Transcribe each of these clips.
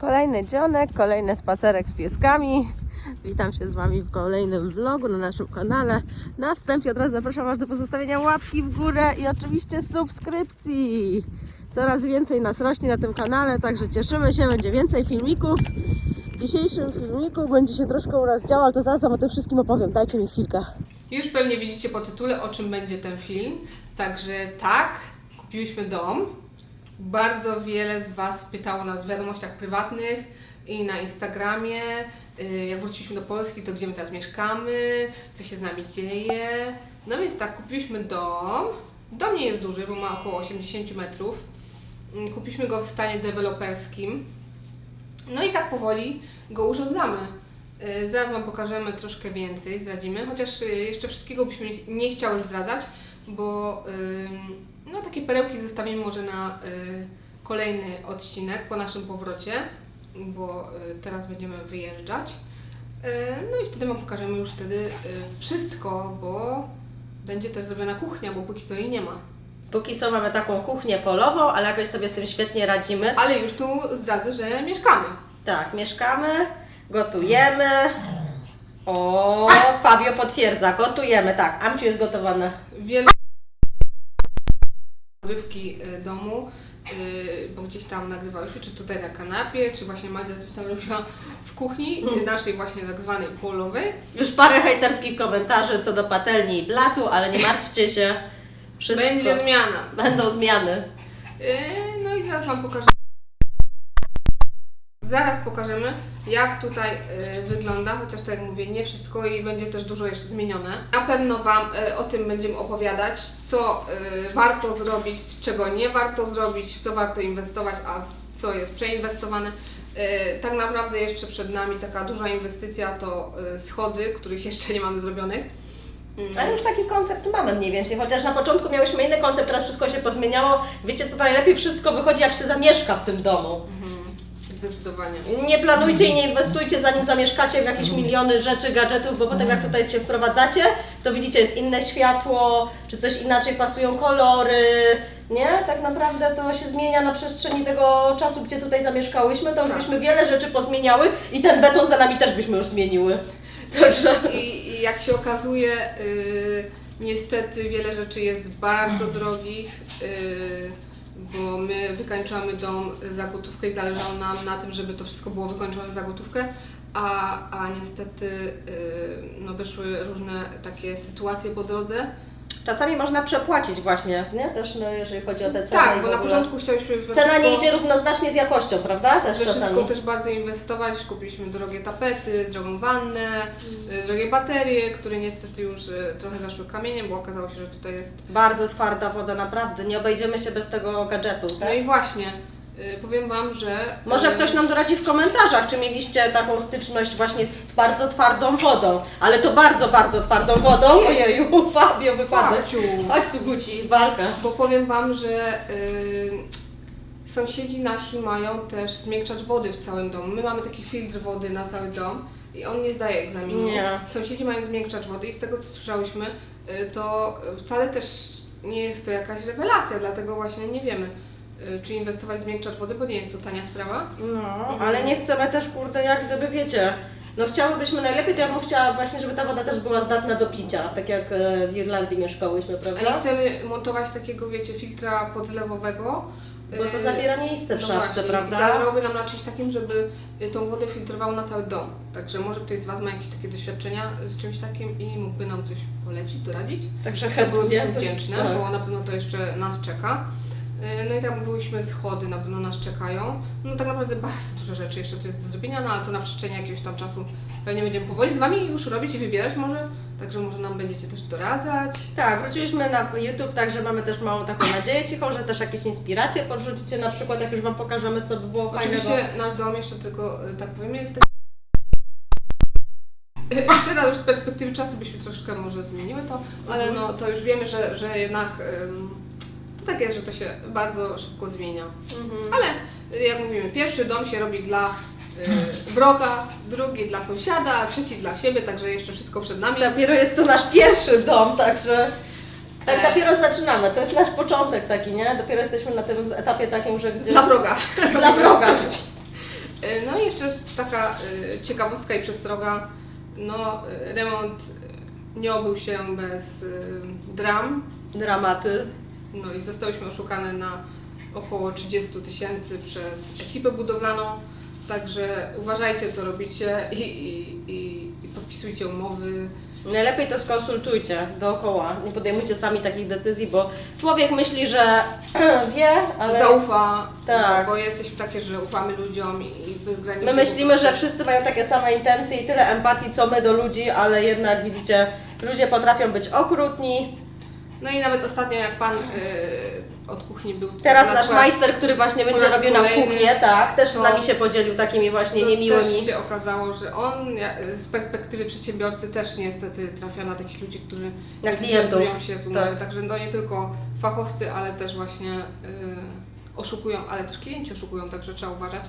Kolejny dzionek, kolejny spacerek z pieskami. Witam się z Wami w kolejnym vlogu na naszym kanale. Na wstępie od razu zapraszam Was do pozostawienia łapki w górę i oczywiście subskrypcji. Coraz więcej nas rośnie na tym kanale, także cieszymy się, będzie więcej filmików. W dzisiejszym filmiku będzie się troszkę u nas ale to zaraz Wam o tym wszystkim opowiem. Dajcie mi chwilkę. Już pewnie widzicie po tytule, o czym będzie ten film. Także tak, kupiłyśmy dom. Bardzo wiele z Was pytało nas w wiadomościach prywatnych i na Instagramie. y, Jak wróciliśmy do Polski, to gdzie my teraz mieszkamy, co się z nami dzieje. No więc tak, kupiliśmy dom. Dom nie jest duży, bo ma około 80 metrów. Mm, Kupiliśmy go w stanie deweloperskim. No i tak powoli go urządzamy. Y, Zaraz Wam pokażemy troszkę więcej, zdradzimy, chociaż y, jeszcze wszystkiego byśmy nie- chciały zdradzać, bo ym, no, takie perełki zostawimy może na y, kolejny odcinek po naszym powrocie, bo y, teraz będziemy wyjeżdżać. Y, No i wtedy Wam pokażemy już wtedy y, wszystko, bo będzie też zrobiona kuchnia, bo póki co jej nie ma. Póki co mamy taką kuchnię polową, ale jakoś sobie z tym świetnie radzimy. Ale już tu zdradzę, że mieszkamy. Tak, mieszkamy, gotujemy. O, Fabio potwierdza, gotujemy, tak. Amciu jest gotowane. wiele używki y, domu, y, bo gdzieś tam nagrywałyśmy, czy tutaj na kanapie, czy właśnie Madzia coś tam robiła w kuchni, y, naszej właśnie tak zwanej polowej. Już parę hejterskich komentarzy co do patelni i blatu, ale nie martwcie się. Wszystko. Będzie zmiana. Będą zmiany. No i zaraz Wam pokażę. Zaraz pokażemy, jak tutaj y, wygląda, chociaż tak jak mówię, nie wszystko i będzie też dużo jeszcze zmienione. Na pewno Wam y, o tym będziemy opowiadać, co y, warto zrobić, czego nie warto zrobić, w co warto inwestować, a w co jest przeinwestowane. Y, Tak naprawdę jeszcze przed nami taka duża inwestycja to y, schody, których jeszcze nie mamy zrobionych. Mm. Ale już taki koncept mamy mniej więcej, chociaż na początku miałyśmy inny koncept, teraz wszystko się pozmieniało. Wiecie co najlepiej? Wszystko wychodzi jak się zamieszka w tym domu. Mhm, Zdecydowanie. Nie planujcie i nie inwestujcie zanim zamieszkacie w jakieś miliony rzeczy, gadżetów, bo potem jak tutaj się wprowadzacie, to widzicie, jest inne światło, czy coś inaczej pasują kolory, nie? Tak naprawdę to się zmienia na przestrzeni tego czasu, gdzie tutaj zamieszkałyśmy, to już Tak. byśmy wiele rzeczy pozmieniały i ten beton za nami też byśmy już zmieniły. Także... I, I jak się okazuje, y, niestety wiele rzeczy jest bardzo drogich, y, bo my wykańczamy dom za gotówkę i zależało nam na tym, żeby to wszystko było wykończone za gotówkę, a, a niestety y, no, wyszły różne takie sytuacje po drodze. Czasami można przepłacić właśnie, nie? Też no, jeżeli chodzi o te ceny. tak, bo na ogóle. początku chciałyśmy we Cena nie wszystko- idzie równoznacznie z jakością, prawda? Też we wszystko czasami. też bardzo inwestować. Kupiliśmy drogie tapety, drogą wannę, y, drogie baterie, które niestety już y, trochę zaszły kamieniem, bo okazało się, że tutaj jest Bardzo twarda woda, naprawdę. Nie obejdziemy się bez tego gadżetu, tak? No i właśnie, powiem Wam, że. Może y, ktoś nam doradzi w komentarzach, czy mieliście taką styczność właśnie z bardzo twardą wodą. Ale to bardzo, bardzo twardą wodą. Ojeju, Fabio, wypadek. Babciu, Chodź tu Guci, walka. Bo powiem Wam, że y, sąsiedzi nasi mają też zmiękczacz wody w całym domu. My mamy taki filtr wody na cały dom i on nie zdaje egzaminu. Nie. Sąsiedzi mają zmiękczacz wody i z tego co słyszałyśmy, y, to wcale też nie jest to jakaś rewelacja, dlatego właśnie nie wiemy, y, czy inwestować w zmiękczacz wody, bo nie jest to tania sprawa. No, ale nie chcemy też, kurde, jak gdyby wiecie. No chciałybyśmy najlepiej, to ja bym chciała właśnie, żeby ta woda też była zdatna do picia, tak jak e, w Irlandii mieszkałyśmy, A nie prawda? chcemy montować takiego, wiecie, filtra podzlewowego. Bo to y, zabiera miejsce w No szafce, właśnie, prawda? Zależałoby nam na czymś takim, żeby y, tą wodę filtrowało na cały dom. Także może ktoś z Was ma jakieś takie doświadczenia z czymś takim i mógłby nam coś polecić, doradzić. Także To chętnie. byłybyśmy wdzięczne, Tak. bo na pewno to jeszcze nas czeka. Y, No i tam mówiłyśmy, schody na pewno nas czekają. No tak naprawdę bardzo dużo rzeczy jeszcze tu jest do zrobienia, no ale to na przestrzeni jakiegoś tam czasu pewnie będziemy powoli z Wami już robić i wybierać może. Także może nam będziecie też doradzać. Tak, wróciliśmy na YouTube, także mamy też małą taką nadzieję cichą, że też jakieś inspiracje podrzucicie na przykład, jak już Wam pokażemy, co by było fajnego. Oczywiście nasz dom jeszcze tylko, y, tak powiem, jest taki... Teraz już z perspektywy czasu byśmy troszeczkę może zmieniły to, ale no to już wiemy, że, że jednak ym, tak jest, że to się bardzo szybko zmienia. Mhm. Ale y, jak mówimy, pierwszy dom się robi dla y, wroga, drugi dla sąsiada, a trzeci dla siebie, także jeszcze wszystko przed nami. Dopiero jest to nasz pierwszy dom, także tak E. dopiero zaczynamy. To jest nasz początek taki, nie? Dopiero jesteśmy na tym etapie takim, że gdzie... Dla wroga. Dla wroga. Y, No i jeszcze taka y, ciekawostka i przestroga, no y, remont y, nie obył się bez y, dram, Dramaty. No i zostałyśmy oszukane na około 30 tysięcy przez ekipę budowlaną, także uważajcie co robicie i, i, i, i podpisujcie umowy. Najlepiej to skonsultujcie dookoła. Nie podejmujcie sami takich decyzji, bo człowiek myśli, że wie, ale Zaufa, Tak. bo jesteśmy takie, że ufamy ludziom i, bezgranicznie. my myślimy, że wszyscy mają takie same intencje i tyle empatii, co my do ludzi, ale jednak widzicie, ludzie potrafią być okrutni. No i nawet ostatnio jak pan y, od kuchni był Teraz na nasz klas- majster, który właśnie będzie raz robił nam kolejny, kuchnię, tak, też z to- nami się podzielił takimi właśnie to niemiłymi. też się okazało, że on ja- z perspektywy przedsiębiorcy też niestety trafia na takich ludzi, którzy Na nie klientów, wywiązują się z umowy. tak. Także no nie tylko fachowcy, ale też właśnie y, oszukują, ale też klienci oszukują, także trzeba uważać.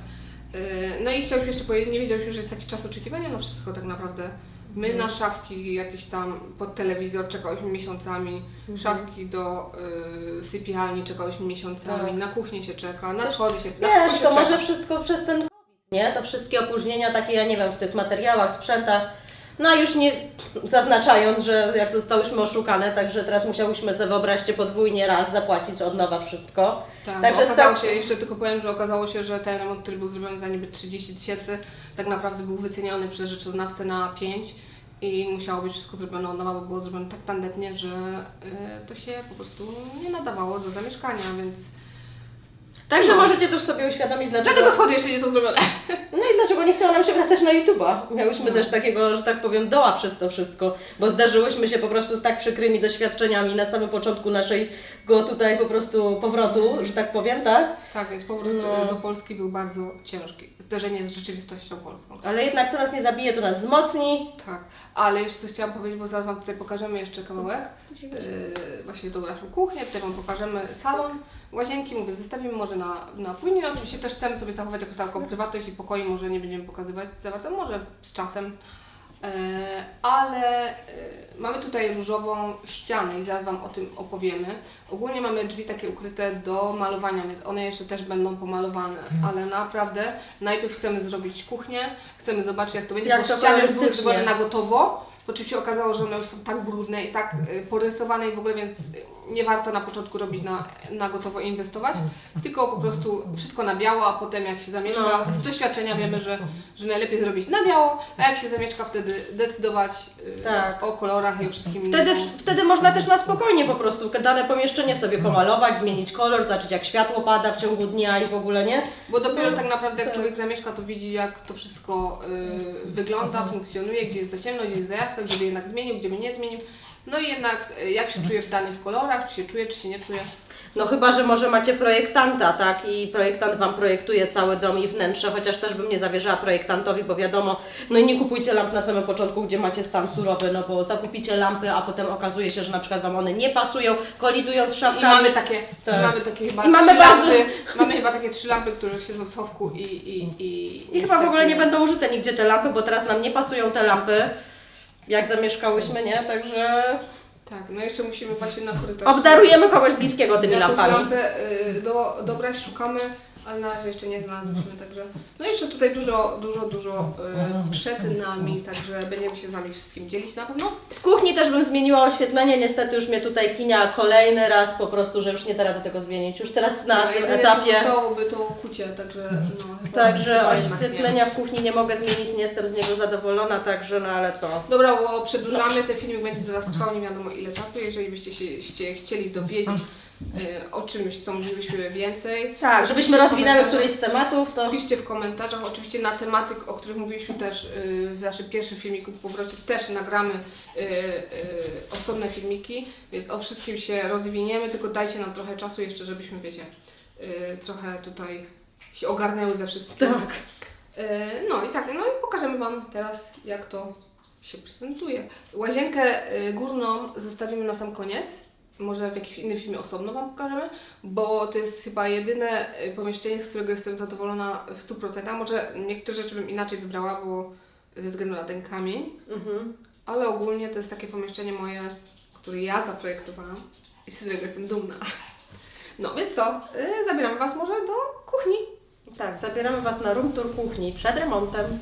Y, no i chciałyśmy jeszcze powiedzieć, nie wiedziałyśmy, że jest taki czas oczekiwania na wszystko tak naprawdę. My na szafki jakieś tam pod telewizor czekałyśmy miesiącami, Mhm. szafki do y, sypialni czekałyśmy miesiącami, Tak. na kuchnię się czeka, na schody się, na Wiesz, wszystko się to może czeka. wszystko przez ten COVID, nie? To wszystkie opóźnienia takie, ja nie wiem, w tych materiałach, sprzętach. No a już nie zaznaczając, że jak zostałyśmy oszukane, także teraz musiałyśmy sobie wyobraźcie podwójnie raz zapłacić od nowa wszystko. Tak, Także okazało się, jeszcze tylko powiem, że okazało się, że ten remont, który był zrobiony za niby 30 tysięcy, tak naprawdę był wyceniony przez rzeczoznawcę na 5 i musiało być wszystko zrobione od nowa, bo było zrobione tak tandetnie, że y, to się po prostu nie nadawało do zamieszkania, więc Także No. możecie też sobie uświadomić, dlaczego... dlatego schody jeszcze nie są zrobione. Dlaczego nie chciało nam się wracać na YouTube'a? Miałyśmy No. też takiego, że tak powiem, doła przez to wszystko, bo zdarzyłyśmy się po prostu z tak przykrymi doświadczeniami na samym początku naszego tutaj po prostu powrotu, że tak powiem, tak? Tak, więc powrót No. do Polski był bardzo ciężki. Zderzenie z rzeczywistością polską. Ale jednak co nas nie zabije, to nas wzmocni. Tak, ale jeszcze coś chciałam powiedzieć, bo zaraz Wam tutaj pokażemy jeszcze kawałek. Yy, właśnie tą naszą kuchnię, tutaj Wam pokażemy salon, łazienki, mówię, zostawimy może na, na później. No, oczywiście też chcemy sobie zachować jakąś taką prywatność i pokoi, może nie będziemy pokazywać za bardzo, może z czasem. Yy, ale yy, mamy tutaj różową ścianę i zaraz Wam o tym opowiemy. Ogólnie mamy drzwi takie ukryte do malowania, więc one jeszcze też będą pomalowane, ale naprawdę najpierw chcemy zrobić kuchnię, chcemy zobaczyć jak to będzie, Jak bo to ściany były kolorystycznie. zrobione na gotowo, po czym się okazało, że one już są tak brudne i tak y, porysowane i w ogóle, więc nie warto na początku robić na, na gotowo i inwestować, tylko po prostu wszystko na biało, a potem jak się zamieszka, No. z doświadczenia wiemy, że, że najlepiej zrobić na biało, a jak się zamieszka wtedy decydować y, Tak. o kolorach i o wszystkim Wtedy, innym. wtedy można też na spokojnie po prostu dane pomieszczenie sobie pomalować, zmienić kolor, zobaczyć jak światło pada w ciągu dnia i w ogóle nie. Bo dopiero tak naprawdę jak Tak. człowiek zamieszka, to widzi jak to wszystko y, wygląda, funkcjonuje, gdzie jest za ciemno, gdzie jest za jasno, gdzie by jednak zmienił, gdzie by nie zmienił. No i jednak y, jak się czuje w danych kolorach, czy się czuje, czy się nie czuje. No chyba, że może macie projektanta, tak? I projektant Wam projektuje cały dom i wnętrze, chociaż też bym nie zawierzała projektantowi, bo wiadomo, no i nie kupujcie lamp na samym początku, gdzie macie stan surowy, no bo zakupicie lampy, a potem okazuje się, że na przykład Wam one nie pasują, kolidują z I szafkami. mamy takie, Tak. i mamy takie chyba I mamy trzy bardzo- lampy, mamy chyba takie trzy lampy, które siedzą w schowku i, i, i, I chyba w ogóle nie będą użyte nigdzie te lampy, bo teraz nam nie pasują te lampy, jak zamieszkałyśmy, nie? Także Tak, no jeszcze musimy właśnie na korytarz. obdarujemy kogoś bliskiego tymi lampami. lampę y, do, dobrać, szukamy, ale na razie jeszcze nie znalazłyśmy, także... No jeszcze tutaj dużo, dużo, dużo y, przed nami, także będziemy się z Wami wszystkim dzielić na pewno. W kuchni też bym zmieniła oświetlenie, niestety już mnie tutaj kinia kolejny raz po prostu, że już nie da rady tego zmienić. Już teraz na no, tym jedyne, etapie. co zostałoby to kucie, także no chyba, Także chyba jednak oświetlenia w kuchni nie mogę zmienić, nie jestem z niego zadowolona, także no ale co. Dobra, bo przedłużamy, ten filmik będzie zaraz trwał nie wiadomo ile czasu, jeżeli byście się chcieli dowiedzieć o czymś, co mówiłyśmy więcej. Tak, żebyśmy rozwinęły któryś z tematów, to Piszcie w komentarzach, oczywiście na tematyk, o których mówiliśmy też y, w naszym pierwszym filmiku po powrocie, też nagramy y, y, osobne filmiki, więc o wszystkim się rozwiniemy, tylko dajcie nam trochę czasu jeszcze, żebyśmy, wiecie, y, trochę tutaj się ogarnęły ze wszystkim. tak. Y, No i tak, no i pokażemy Wam teraz, jak to się prezentuje. Łazienkę y, górną zostawimy na sam koniec. Może w jakimś innym filmie osobno Wam pokażemy, bo to jest chyba jedyne y, pomieszczenie, z którego jestem zadowolona w 100%. Może niektóre rzeczy bym inaczej wybrała, bo ze względu na ten kamień, Mhm. ale ogólnie to jest takie pomieszczenie moje, które ja zaprojektowałam i z którego jestem dumna. No więc co, y, zabieramy Was może do kuchni. Tak, zabieramy Was na room tour kuchni przed remontem.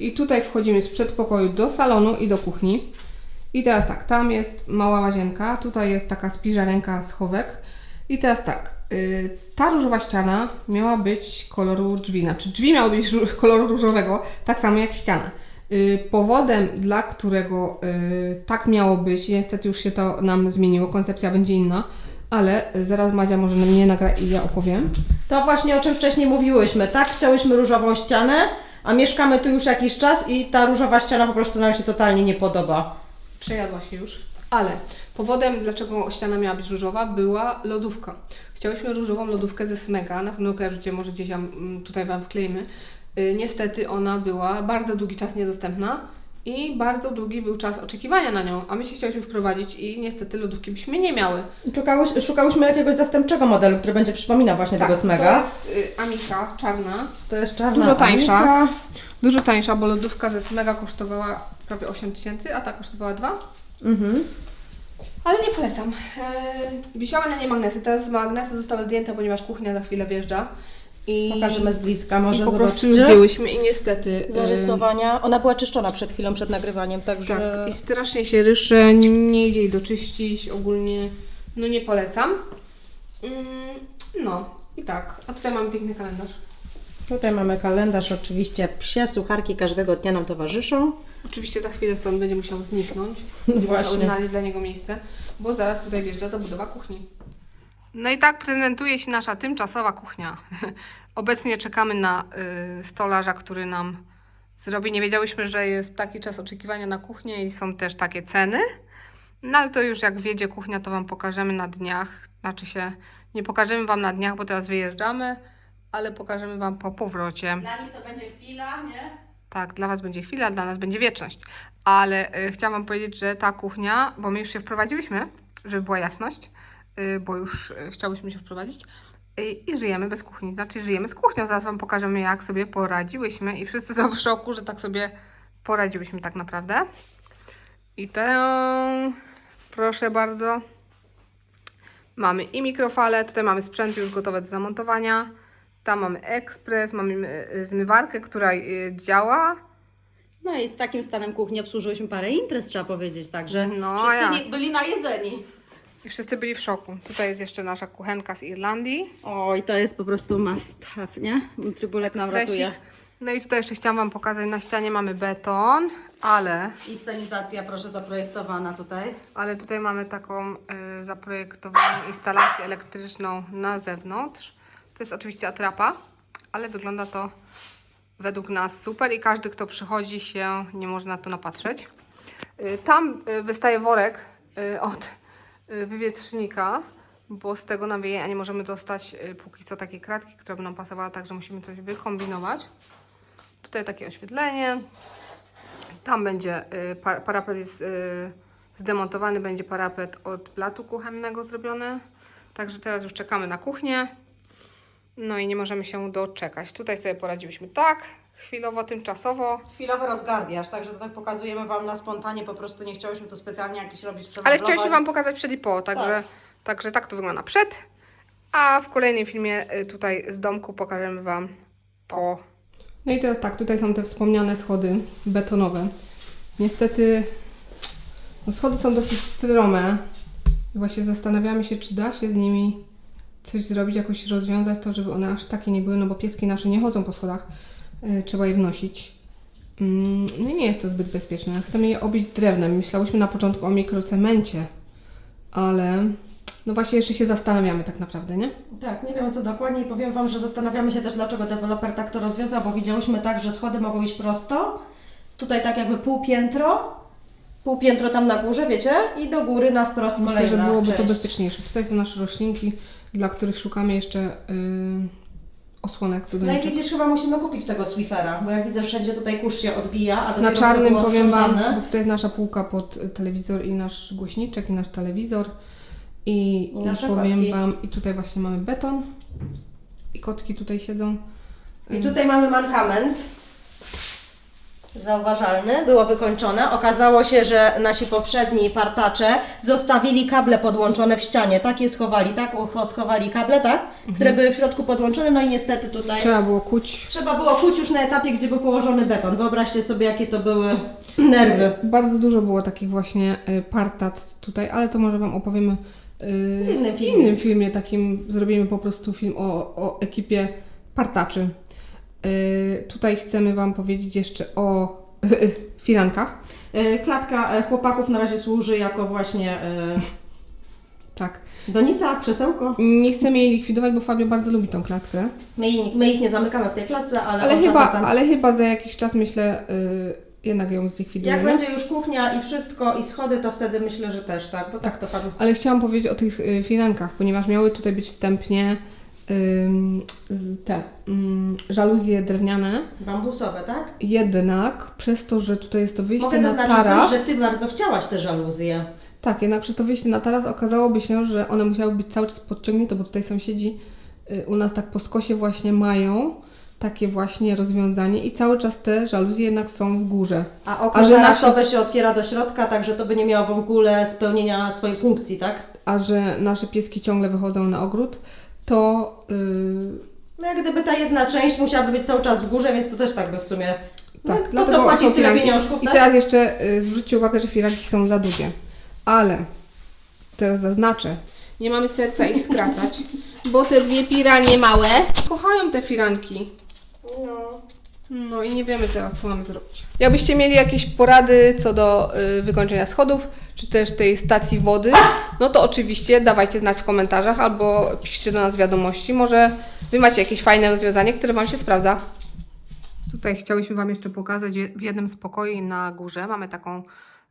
I tutaj wchodzimy z przedpokoju do salonu i do kuchni. I teraz tak, tam jest mała łazienka, tutaj jest taka spiżarenka schowek. I teraz tak, y, ta różowa ściana miała być koloru drzwi, znaczy drzwi miały być koloru różowego, tak samo jak ściana. Y, powodem, dla którego y, tak miało być, niestety już się to nam zmieniło, koncepcja będzie inna, ale zaraz Madzia może na mnie nagra i ja opowiem. To właśnie o czym wcześniej mówiłyśmy, tak? Chciałyśmy różową ścianę, a mieszkamy tu już jakiś czas i ta różowa ściana po prostu nam się totalnie nie podoba. Przejadła się już. Ale powodem, dlaczego ściana miała być różowa, była lodówka. Chciałyśmy różową lodówkę ze Smega, na pewno kojarzycie, może gdzieś tam, mm, tutaj Wam wklejmy. Y, Niestety ona była bardzo długi czas niedostępna i bardzo długi był czas oczekiwania na nią, a my się chciałyśmy wprowadzić i niestety lodówki byśmy nie miały. Szukałyś, szukałyśmy jakiegoś zastępczego modelu, który będzie przypominał właśnie tego smega. to jest y, Amika czarna, To jest czarna Dużo tańsza. Amika. dużo tańsza, bo lodówka ze Smega kosztowała prawie 8 tysięcy, a ta kosztowała 2. Mhm. Ale nie polecam. Eee, wisiały na nie magnesy. Teraz magnesy zostały zdjęte, ponieważ kuchnia za chwilę wjeżdża. I, Pokażemy z bliska, może i po prostu już zdjęłyśmy i niestety... Zarysowania. Ona była czyszczona przed chwilą, przed nagrywaniem, także... tak, i strasznie się rysze, nie, nie idzie jej doczyścić, ogólnie no nie polecam. Mm, no i tak, a tutaj mamy piękny kalendarz. Tutaj mamy kalendarz, oczywiście psie sucharki każdego dnia nam towarzyszą. Oczywiście za chwilę stąd będzie musiał zniknąć. Musiał Właśnie. znaleźć dla niego miejsce, bo zaraz tutaj wjeżdża zabudowa kuchni. No i tak prezentuje się nasza tymczasowa kuchnia. Obecnie czekamy na y, stolarza, który nam zrobi. Nie wiedziałyśmy, że jest taki czas oczekiwania na kuchnię i są też takie ceny. No ale to już jak wjedzie kuchnia, to Wam pokażemy na dniach. Znaczy się, nie pokażemy Wam na dniach, bo teraz wyjeżdżamy, ale pokażemy Wam po powrocie. Dla nich to będzie chwila, nie? Tak, dla Was będzie chwila, dla nas będzie wieczność. Ale y, chciałam Wam powiedzieć, że ta kuchnia, bo my już się wprowadziłyśmy, żeby była jasność, y, bo już y, chciałyśmy się wprowadzić y, i żyjemy bez kuchni. Znaczy, żyjemy z kuchnią. Zaraz Wam pokażemy, jak sobie poradziłyśmy i wszyscy są w szoku, że tak sobie poradziłyśmy tak naprawdę. I tę, proszę bardzo, mamy i mikrofale, tutaj mamy sprzęty już gotowe do zamontowania. Tam mamy ekspres, mamy y, zmywarkę, która y, działa. No i z takim stanem kuchni obsłużyłyśmy parę imprez, trzeba powiedzieć, także No, wszyscy jak? nie, byli najedzeni. I wszyscy byli w szoku. Tutaj jest jeszcze nasza kuchenka z Irlandii. Oj, to jest po prostu must have, nie? Trybulek nam ratuje. No i tutaj jeszcze chciałam Wam pokazać, na ścianie mamy beton, ale, I scenizacja, proszę, zaprojektowana tutaj. ale tutaj mamy taką y, zaprojektowaną instalację elektryczną na zewnątrz. To jest oczywiście atrapa, ale wygląda to według nas super i każdy, kto przychodzi się nie może na to napatrzeć. Y, Tam y, wystaje worek y, od wywietrznika, bo z tego nam wieje, a nie możemy dostać póki co takiej kratki, która by nam pasowała, także musimy coś wykombinować. Tutaj takie oświetlenie. Tam będzie pa- parapet jest zdemontowany, będzie parapet od blatu kuchennego zrobiony. Także teraz już czekamy na kuchnię. No i nie możemy się doczekać. Tutaj sobie poradziłyśmy tak, chwilowo, tymczasowo. Chwilowy rozgardiaż, także to tak pokazujemy Wam na spontanie, po prostu nie chciałyśmy tu specjalnie jakiś robić Ale chciałyśmy Wam pokazać przed i po, także Tak. także tak to wygląda przed. A w kolejnym filmie y, tutaj z domku pokażemy Wam po. No i teraz tak, tutaj są te wspomniane schody betonowe. Niestety no schody są dosyć strome. Właśnie zastanawiamy się, czy da się z nimi coś zrobić, jakoś rozwiązać to, żeby one aż takie nie były, no bo pieski nasze nie chodzą po schodach. y, trzeba je wnosić. Mm, No i nie jest to zbyt bezpieczne. Chcemy je obić drewnem. Myślałyśmy na początku o mikrocemencie, ale no właśnie jeszcze się zastanawiamy tak naprawdę, nie? Tak, nie wiem co dokładnie i powiem Wam, że zastanawiamy się też dlaczego deweloper tak to rozwiązał, bo widziałyśmy tak, że schody mogą iść prosto, tutaj tak jakby pół piętro, pół piętro tam na górze, wiecie, i do góry na wprost Myślę, kolejna że byłoby to część. bezpieczniejsze. Tutaj są nasze roślinki, dla których szukamy jeszcze yy, osłonek. Do No i widzisz, chyba musimy kupić tego Swifera, bo jak widzę wszędzie tutaj kurz się odbija, a Na co czarnym było powiem Wam, sprzątane. bo tutaj jest nasza półka pod y, telewizor i nasz głośniczek i nasz telewizor. I, I i nasze powiem kotki. Wam, i tutaj właśnie mamy beton. I kotki tutaj siedzą. I tutaj mamy mankament. Zauważalny, było wykończone. Okazało się, że nasi poprzedni partacze zostawili kable podłączone w ścianie. Takie schowali, tak schowali kable, tak? Które były w środku podłączone, no i niestety tutaj Trzeba było kuć. trzeba było kuć już na etapie, gdzie był położony beton. Wyobraźcie sobie, jakie to były nerwy. Bardzo dużo było takich właśnie y, partac tutaj, ale to może Wam opowiemy y, W innym filmie. innym filmie. Takim zrobimy po prostu film o, o ekipie partaczy. Y, tutaj chcemy Wam powiedzieć jeszcze o firankach. E, Klatka e, chłopaków na razie służy jako właśnie Tak. donica, krzesełko. Nie chcemy jej likwidować, bo Fabio bardzo lubi tą klatkę. My, ich- my ich nie zamykamy w tej klatce, ale, Ale chyba, tam... ale chyba za jakiś czas myślę y, jednak ją zlikwidujemy. Jak będzie już kuchnia i wszystko i schody, to wtedy myślę, że też, tak? Bo tak to Fabiu. Ale chciałam powiedzieć o tych y, firankach, ponieważ miały tutaj być wstępnie te ym, żaluzje drewniane. Bambusowe, tak? Jednak przez to, że tutaj jest to wyjście Mogę na taras, coś, że Ty bardzo chciałaś te żaluzje. tak, jednak przez to wyjście na taras okazałoby się, że one musiały być cały czas podciągnięte, bo tutaj sąsiedzi y, u nas tak po skosie właśnie mają takie właśnie rozwiązanie i cały czas te żaluzje jednak są w górze. A okno A że tarasowe się otwiera do środka, także to by nie miało w ogóle spełnienia swojej funkcji, tak? A że nasze pieski ciągle wychodzą na ogród, to yy, No jak gdyby ta jedna część musiałaby być cały czas w górze, więc to też tak by w sumie... Tak, no, po co płacić tyle pieniążków, I tak? teraz jeszcze y, zwróćcie uwagę, że firanki są za długie. Ale teraz zaznaczę. Nie mamy serca ich skracać, bo te dwie piranie małe kochają te firanki. No. No i nie wiemy teraz, co mamy zrobić. Jakbyście mieli jakieś porady co do y, wykończenia schodów, czy też tej stacji wody, no to oczywiście dawajcie znać w komentarzach albo piszcie do nas wiadomości. Może Wy macie jakieś fajne rozwiązanie, które Wam się sprawdza. Tutaj chciałyśmy Wam jeszcze pokazać w jednym z pokoi na górze. Mamy taką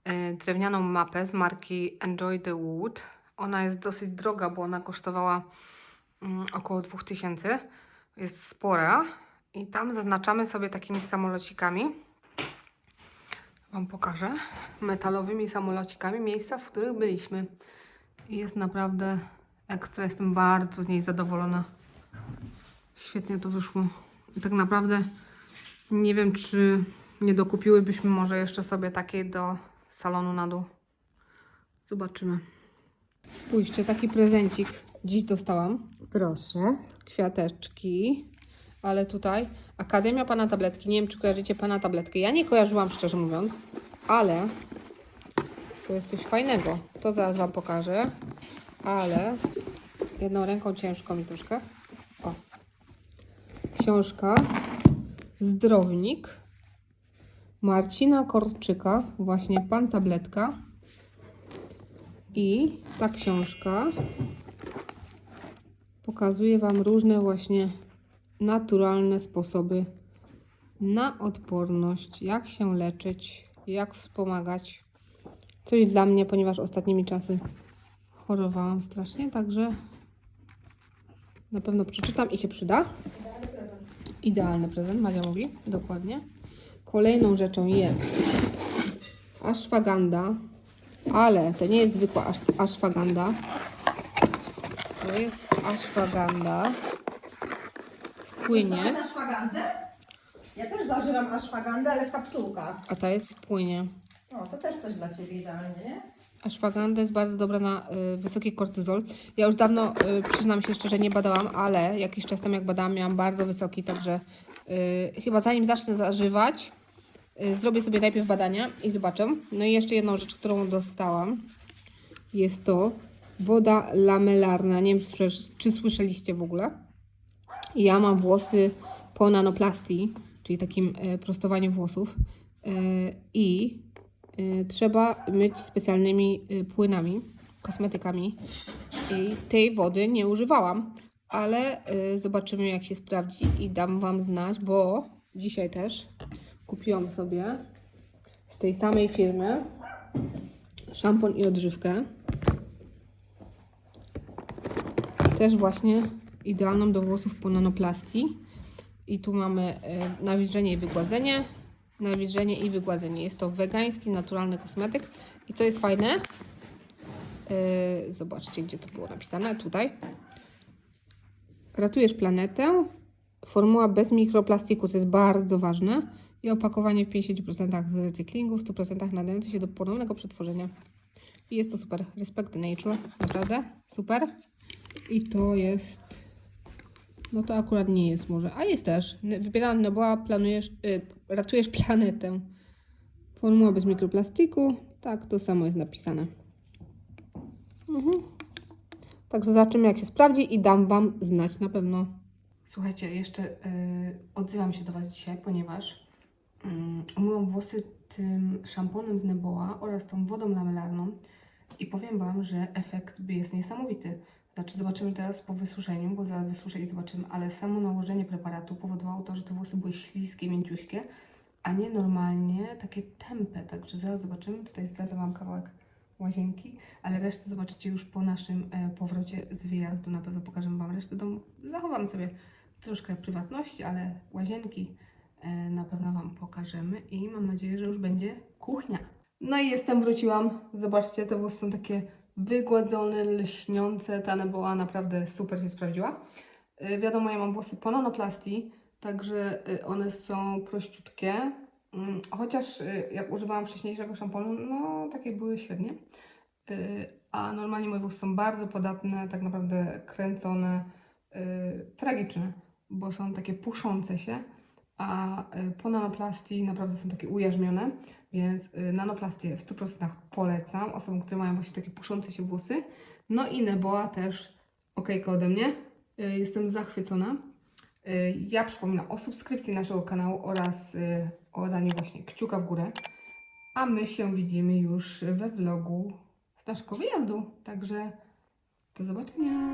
e, drewnianą mapę z marki Enjoy the Wood. Ona jest dosyć droga, bo ona kosztowała mm, około 2000. Jest spora. I tam zaznaczamy sobie takimi samolocikami. Wam pokażę. Metalowymi samolocikami miejsca, w których byliśmy. I jest naprawdę ekstra. Jestem bardzo z niej zadowolona. Świetnie to wyszło. I tak naprawdę nie wiem, czy nie dokupiłybyśmy może jeszcze sobie takiej do salonu na dół. Zobaczymy. Spójrzcie, taki prezencik dziś dostałam. Proszę. Kwiateczki. Ale tutaj Akademia Pana Tabletki. Nie wiem, czy kojarzycie Pana Tabletkę. Ja nie kojarzyłam, szczerze mówiąc. Ale to jest coś fajnego. To zaraz Wam pokażę. Ale jedną ręką ciężko mi troszkę. O. Książka Zdrownik Marcina Korczyka, właśnie Pan Tabletka. I ta książka pokazuje Wam różne właśnie naturalne sposoby na odporność, jak się leczyć, jak wspomagać. Coś dla mnie, ponieważ ostatnimi czasy chorowałam strasznie, także na pewno przeczytam i się przyda. Idealny prezent, Maria mówi, dokładnie. Kolejną rzeczą jest ashwaganda, ale to nie jest zwykła ashwaganda. To jest ashwaganda płynie, Aszwagandę? Ja też zażywam aszwagandę, ale w kapsułkach. a ta jest w płynie. O, to też coś dla Ciebie idealnie, nie? Ashwagandha jest bardzo dobra na y, wysoki kortyzol. Ja już dawno, y, przyznam się szczerze, nie badałam, ale jakiś czas temu jak badałam, miałam bardzo wysoki, także y, chyba zanim zacznę zażywać, y, zrobię sobie najpierw badania i zobaczę. No i jeszcze jedną rzecz, którą dostałam, jest to woda lamelarna. Nie wiem, czy, czy słyszeliście w ogóle. Ja mam włosy po nanoplastii, czyli takim e, prostowaniu włosów e, i e, trzeba myć specjalnymi płynami, kosmetykami i tej wody nie używałam, ale zobaczymy jak się sprawdzi i dam Wam znać, bo dzisiaj też kupiłam sobie z tej samej firmy szampon i odżywkę. Też właśnie idealną do włosów po nanoplastii. I tu mamy e, nawilżenie i wygładzenie. Nawilżenie i wygładzenie. Jest to wegański, naturalny kosmetyk. I co jest fajne? E, zobaczcie, gdzie to było napisane. Tutaj. Ratujesz planetę. Formuła bez mikroplastiku, co jest bardzo ważne. i opakowanie w 50% z recyklingu, w 100% nadające się do ponownego przetworzenia. I jest to super. Respect nature. Naprawdę super. I to jest... No to akurat nie jest może. A jest też. Wybierana Neboa, planujesz... Y, ratujesz planetę. Formuła bez mikroplastiku. Tak, to samo jest napisane. Mhm. Także zobaczymy, jak się sprawdzi i dam Wam znać na pewno. Słuchajcie, jeszcze y, odzywam się do Was dzisiaj, ponieważ um, umyłam włosy tym szamponem z Neboa oraz tą wodą lamelarną i powiem Wam, że efekt jest niesamowity. Znaczy zobaczymy teraz po wysuszeniu, bo zaraz wysuszę i zobaczymy, ale samo nałożenie preparatu powodowało to, że te włosy były śliskie, mięciuśkie, a nie normalnie takie tępe. Także zaraz zobaczymy. Tutaj zdradzę Wam kawałek łazienki, ale resztę zobaczycie już po naszym e, powrocie z wyjazdu. Na pewno pokażemy Wam resztę domu. Zachowamy sobie troszkę prywatności, ale łazienki e, na pewno Wam pokażemy i mam nadzieję, że już będzie kuchnia. No i jestem, wróciłam. Zobaczcie, te włosy są takie wygładzone, lśniące. Ta była naprawdę super się sprawdziła. E, wiadomo, ja mam włosy po nanoplastii, także e, one są prościutkie. Mm, Chociaż y, jak używałam wcześniejszego szamponu, no takie były średnie. Y, A normalnie moje włosy są bardzo podatne, tak naprawdę kręcone, y, tragiczne, bo są takie puszące się, a y, po nanoplastii naprawdę są takie ujarzmione, więc y, nanoplastię w 100% polecam osobom, które mają właśnie takie puszące się włosy. No i Neboa też okejka ode mnie. Y, Jestem zachwycona. Y, Ja przypominam o subskrypcji naszego kanału oraz o daniu właśnie kciuka w górę. A my się widzimy już we vlogu z naszego wyjazdu. Także do zobaczenia.